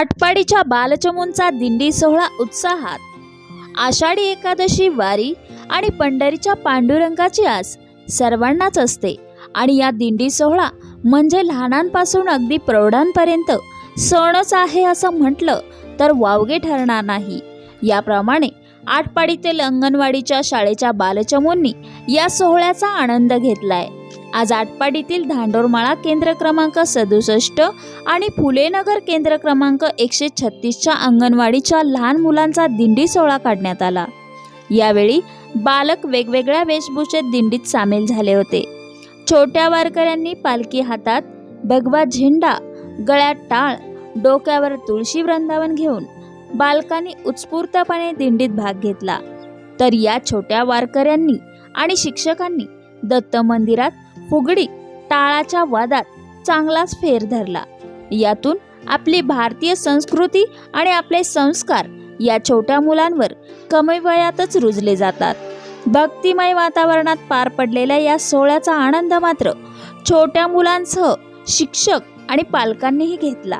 आटपाडीच्या बालचमूंचा दिंडी सोहळा उत्साहात. आषाढी एकादशी वारी आणि पंढरीच्या पांडुरंगाची आस सर्वांनाच असते आणि या दिंडी सोहळा म्हणजे लहानांपासून अगदी प्रौढांपर्यंत सणच आहे असं म्हटलं तर वावगे ठरणार नाही. याप्रमाणे आटपाडीतील अंगणवाडीच्या शाळेच्या बालचमूंनी या सोहळ्याचा आनंद घेतलाय. आज आटपाडीतील धांडोरमाळा केंद्र क्रमांक सदुसष्ट आणि फुलेनगर केंद्र क्रमांक एकशे छत्तीसच्या अंगणवाडीच्या लहान मुलांचा दिंडी सोहळा काढण्यात आला. यावेळी बालक वेगवेगळ्या वेशभूषेत दिंडीत सामील झाले होते. छोट्या वारकऱ्यांनी पालखी हातात भगवा झेंडा गळ्यात टाळ डोक्यावर तुळशी वृंदावन घेऊन बालकांनी उत्स्फूर्तपणे दिंडीत भाग घेतला. तर या छोट्या वारकऱ्यांनी आणि शिक्षकांनी दत्त मंदिरात फुगडी टाळाच्या वादात चांगलाच फेर धरला. यातून आपली भारतीय संस्कृती आणि आपले संस्कार या छोट्या मुलांवर कमी वयातच रुजले जातात. भक्तिमय वातावरणात पार पडलेल्या या सोहळ्याचा आनंद मात्र छोट्या मुलांसह शिक्षक आणि पालकांनीही घेतला.